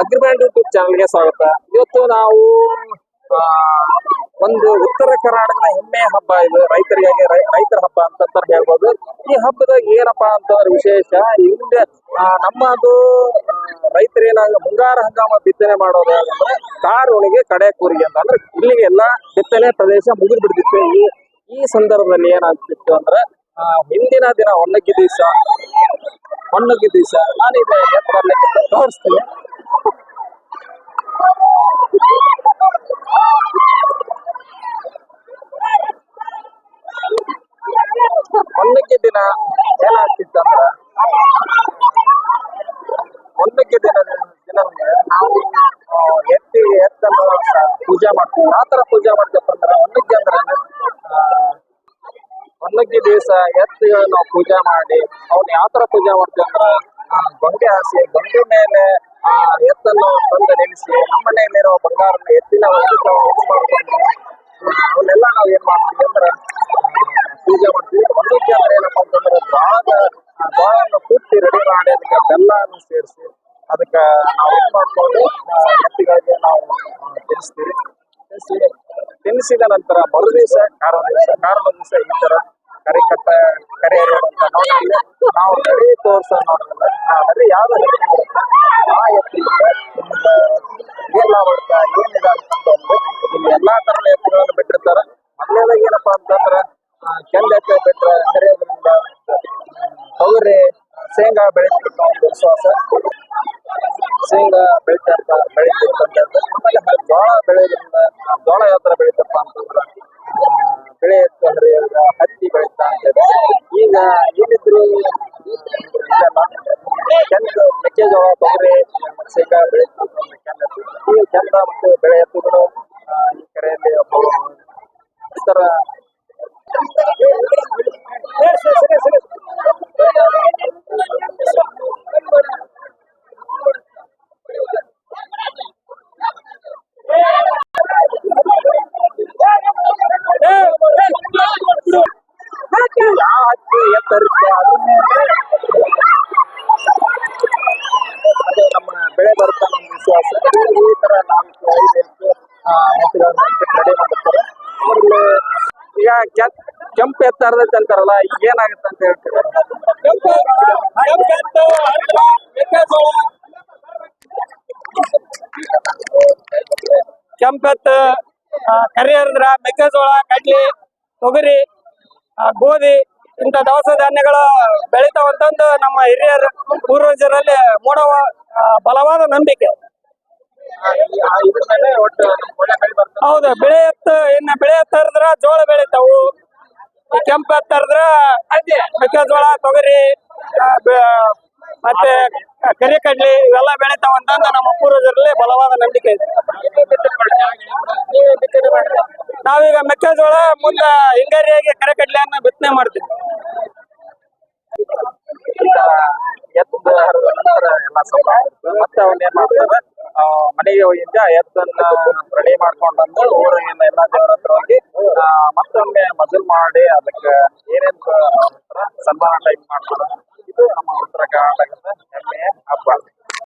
ಅಗ್ರಿಬ್ಯಾಂಡ್ YouTube ಚಾನಲ್ಗೆ ಸ್ವಾಗತ. ಇವತ್ತು ನಾವು ಒಂದು ಉತ್ತರ ಕರ್ನಾಟಕದ ಹೆಮ್ಮೆ ಹಬ್ಬ ಇದು, ರೈತರಿಗಾಗಿ ರೈತರ ಹಬ್ಬ ಅಂತ ಹೇಳ್ಬೋದು. ಈ ಹಬ್ಬದಾಗ ಏನಪ್ಪಾ ಅಂತಂದ್ರೆ ವಿಶೇಷ ಹಿಂದೆ ನಮ್ಮದು ರೈತರು ಏನಾಗ ಮುಂಗಾರ ಹಂಗಾಮ ಬಿತ್ತನೆ ಮಾಡೋದು ಅಂದ್ರೆ ಕಾರುಣಿಗೆ ಕಡೆ ಕೂರಿಗೆ ಅಂತ. ಅಂದ್ರೆ ಇಲ್ಲಿಗೆ ಎಲ್ಲ ಬಿತ್ತನೆ ಪ್ರದೇಶ ಮುಗಿದು ಬಿಡ್ತಿತ್ತು. ಈ ಈ ಸಂದರ್ಭದಲ್ಲಿ ಏನಾಗ್ತಿತ್ತು ಅಂದ್ರೆ ಹಿಂದಿನ ದಿನ ಒನ್ನಗಿ ದಿವಸ ಒನ್ನಗಿ ದಿವಸ ನಾನು ಇದೆ ತೋರಿಸ್ತೀನಿ. ಒನ್ನಕ್ಕೆ ದಿನ ಏನಾಗ್ತಿತ್ತಂದ್ರ ಒಂದಕ್ಕೆ ದಿನ ದಿನ ನಾವು ಎತ್ತಿ ಎತ್ತನ್ನು ಪೂಜಾ ಮಾಡ್ತೀವಿ ಯಾವ ತರ ಪೂಜೆ ಮಾಡ್ತೀವಿ ಅಂದ್ರೆ ಒನ್ನಕ್ಕೆ ಅಂದ್ರೆ ಆ, ಒನ್ನಕ್ಕೆ ದಿವಸ ಎತ್ತಿ ನಾವು ಪೂಜೆ ಮಾಡಿ ಅವ್ನ ಯಾವ ತರ ಪೂಜೆ ಮಾಡ್ತೀವಿ ಅಂದ್ರ ಗೊಂಡೆ ಹಾಸಿ ಗೊಂಡೆ ಮೇಲೆ ಆ ಎತ್ತನ್ನು ತಂದು ನಿಲ್ಲಿಸಿ ನಮ್ಮನೆಯಲ್ಲಿರೋ ಬಂಗಾರನ ಎತ್ತಿನ ಒಂದು ಮಾಡ್ಕೊಂಡು ಅವನ್ನೆಲ್ಲ ನಾವು ಏನ್ ಮಾಡ್ತೀವಿ ಅಂದ್ರೆ ಪೂಜೆ ಮಾಡ್ತೀವಿ ಒಂದಕ್ಕೆ ಅಂದ್ರೆ ಏನಪ್ಪಾ ಅಂತಂದ್ರೆ ದ್ವಾರದ ಆ ದ್ವಾರವನ್ನು ಕುಟ್ಟಿ ರೆಡಿ ಮಾಡಿ ಅದಕ್ಕೆ ಬೆಲ್ಲವನ್ನು ಸೇರಿಸಿ ಅದಕ್ಕೆ ನಾವು ಏನ್ ಮಾಡ್ಕೊಂಡು ಎತ್ತಿಗಳಿಗೆ ನಾವು ತಿನ್ನಿಸ್ತೀವಿ ತಿನ್ನಿಸಿ ತಿನ್ನಿಸಿದ ನಂತರ ಮರು ದಿವಸ ಕಾರಣ ದಿವಸ ಕಾರದ ದಿವಸ ಈ ತರ ಕರಿ ಕಟ್ಟ ಕರಿ ನಾವು ನರಿ ತೋರ್ಸ ನೋಡಿದ್ರೆ ಆ ನರಿ ಯಾವ್ದು ನರಿ ಆ ಎತ್ತಿನಿಂದ ಏನ್ ಲಾಭ ಏನಿದೆ ಅಂತಂದ್ರೆ ಇಲ್ಲಿ ಎಲ್ಲಾ ತರದ ಎತ್ತುಗಳನ್ನು ಬಿಟ್ಟಿರ್ತಾರ. ಮೊದಲನೇದಾಗ ಏನಪ್ಪಾ ಅಂತಂದ್ರ ಕೆಂದ ಎತ್ತು ಬಿಟ್ರೆ ಕರೆಯೋದ್ರಿಂದ ತೊಗರಿ ಶೇಂಗಾ ಬೆಳಿತಿರ್ತ ವಿಶ್ವಾಸ. ಶೇಂಗಾ ಬೆಳಿತಾ ಇರ್ತ ಬೆಳಿತಿರ್ತಂತ ಆಮೇಲೆ ಜೋಳ ಬೆಳೆಯೋದ್ರಿಂದ ಜೋಳ ಯಾವ ತರ ಬೆಳಿತಪ್ಪ ಅಂತಂದ್ರ ಬೆಳೆ ಮೆಕ್ಕೆಜೋಳ ತೊಗರಿ ಶೇಂಗಾ ಎತ್ತು ಈ ಚಂದ ಮತ್ತು ಬೆಳೆ ಎತ್ತುಗಳು ಈ ಕರೆಯಲ್ಲಿ ಒಬ್ಬ ಈ ತರ ಏ, ಸರಿ, ಸರಿ, ಸರಿ. ಯಾವ ಹಕ್ಕಿ ಎತ್ತರಿಕೆ ಅದ್ರ ಮೇಲೆ ಅದು ನಮ್ಮ ಬೆಳೆ ಬರುತ್ತೆ ನಮ್ಮ ವಿಶ್ವಾಸ ಈ ತರ ನಾಲ್ಕು ಐದು ಎತ್ತು ಆ, ಎತ್ತುಗಳನ್ನ ರೆಡಿ ಮಾಡುತ್ತಾರೆ ಆಮೇಲೆ ಈಗ ಕೆಂಪ್ ಕೆಂಪು ಎತ್ತ ಹರಿದೈತೆ ಅಂತಾರಲ್ಲ ಈಗ ಏನಾಗುತ್ತೆ ಅಂತ ಹೇಳ್ತೀವಿ ಕೆಂಪೆತ್ತ ಕರಿ ಹರಿದ್ರ ಮೆಕ್ಕೆಜೋಳ ಕಡ್ಲಿ ತೊಗರಿ ಗೋಧಿ ಇಂಥ ದವಸ ಧಾನ್ಯಗಳು ಬೆಳಿತಾವಂತಂದು ನಮ್ಮ ಹಿರಿಯರು ಪೂರ್ವಜರಲ್ಲಿ ಮೂಡವ ಬಲವಾದ ನಂಬಿಕೆ. ಒಟ್ಟು ಹೌದು? ಬೆಳೆ ಎತ್ತ ಇನ್ನ ಬೆಳೆ ಎತ್ತು ಹರಿದ್ರ ಜೋಳ ಬೆಳಿತಾವು. ಕೆಂಪ ಹರಿದ್ರ ಮೆಕ್ಕೆಜೋಳ ತೊಗರಿ ಮತ್ತೆ ಕರಿ ಕಡ್ಲಿ ಇವೆಲ್ಲ ಬೆಳಿತಾವಂತಂದು ನಮ್ಮ ಪೂರ್ವಜರಲ್ಲಿ ಬಲವಾದ ನಂಬಿಕೆ ಇದೆ. ನಾವೀಗ ಮೆಕ್ಕೆಜೋಳ ಮುಂದ ಹಿಂಗಾರಿಯಾಗಿ ಕರೆ ಕಡ್ಲೆಯನ್ನ ಬಿತ್ತನೆ ಮಾಡ್ತೀವಿ. ಮತ್ತೆ ಅವನ್ನೇನ್ ಏನ್ ಮಾಡ್ತಾರೆ ಆ, ಮನೆಗೆ ಹೋಗಿದ್ದ ಎತ್ತನ್ನ ರೆಡಿ ಮಾಡ್ಕೊಂಡು ಬಂದು ಊರಿನ ಎಲ್ಲ ದೇವರ ಹತ್ರ ಹೋಗಿ ಮತ್ತೊಮ್ಮೆ ಮಜಲ್ ಮಾಡಿ ಅದಕ್ಕೆ ಏನೇನ್ ಸನ್ಮಾನ ಟೈಪ್ ಮಾಡ್ತಾರೆ. ಇದು ನಮ್ಮ ಉತ್ತರ ಕರ್ನಾಟಕದ ಹೆಮ್ಮೆಯ ಹಬ್ಬ.